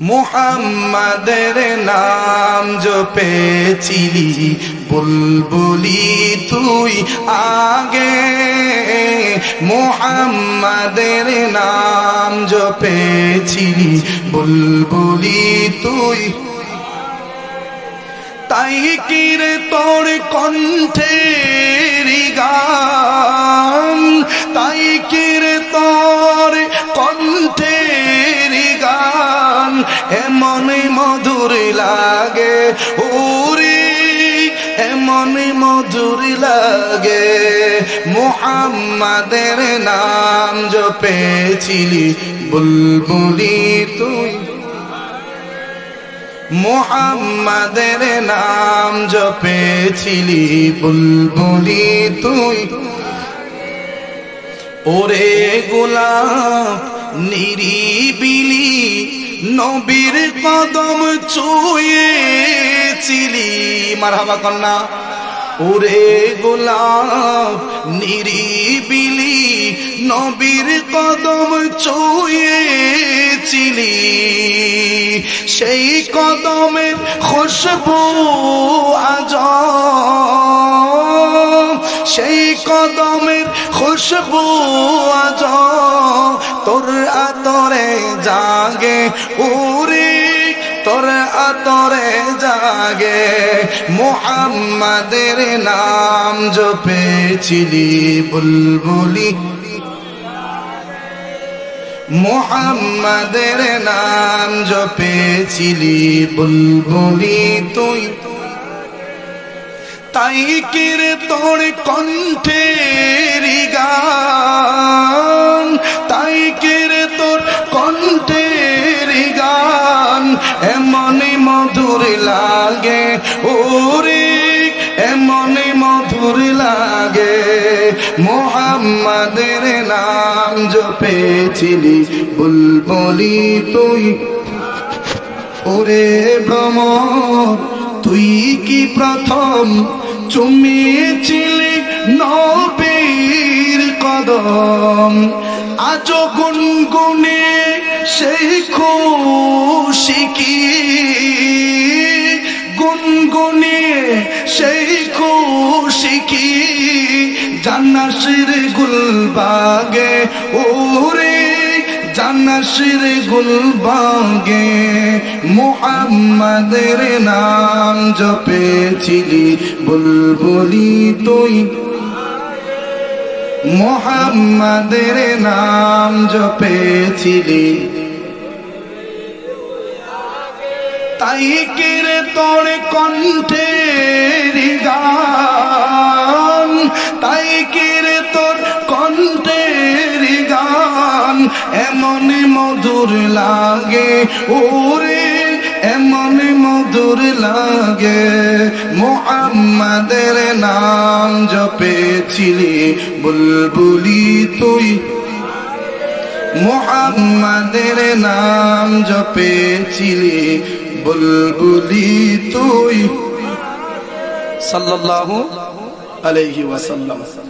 মোহাম্মদের নাম জপেছিলি, বুলবুলি তুই আগে। মোহাম্মদের নাম জপেছিলি, বুলবুলি তুই তাই কিরে তোর কণ্ঠের এমন মধুর লাগে। মোহাম্মদের নাম জপেছিলি, বুলবুলি তুই। মোহাম্মদের নাম জপেছিলি, বুলবুলি তুই। ওরে গোলাপ, নিরিবিলি নবীর কদম চুয়েছিলি মারহাবা কন্যা। ওরে গোলাপ, নিরিবিলি নবীর কদম চুয়েছিলি সেই কদমের খুশবু আজ সেই কদমের খুশবু আজ তোর আতরে জাগে উরি তোর আতরে জাগে, মোহাম্মদের নাম জপেছিলি বুলবুলি। মোহাম্মদের নাম জপেছিলি বুলবুলি তুই। তাই কিরে তোর কণ্ঠের গান। লাগে ওরে এমন মধুর লাগে। মোহাম্মদের নাম জপেছিলি বুলবুলি তুই। ওরে ভ্রমর, তুই কি প্রথম চুমিয়েছিলি নবীর কদম? আজ গুনগুনে সেই খুশি কি জান্নাসির গুলবাগে, ওরে জান্নাসির গুলবাগে, মোহাম্মদের নাম জপেছিলি বুলবুলি তুই। মোহাম্মদের নাম জপেছিলি। তাই কিরে তোর কণ্ঠের মধুর লাগে, ওরে, এমন মধুর লাগে। মোহাম্মদের নাম জপেছিলি বুলবুলি তুই। মোহাম্মদের নাম জপেছিলি বুলবুলি তুই। সাল্লাল্লাহু আলাইহি ওয়াসাল্লাম।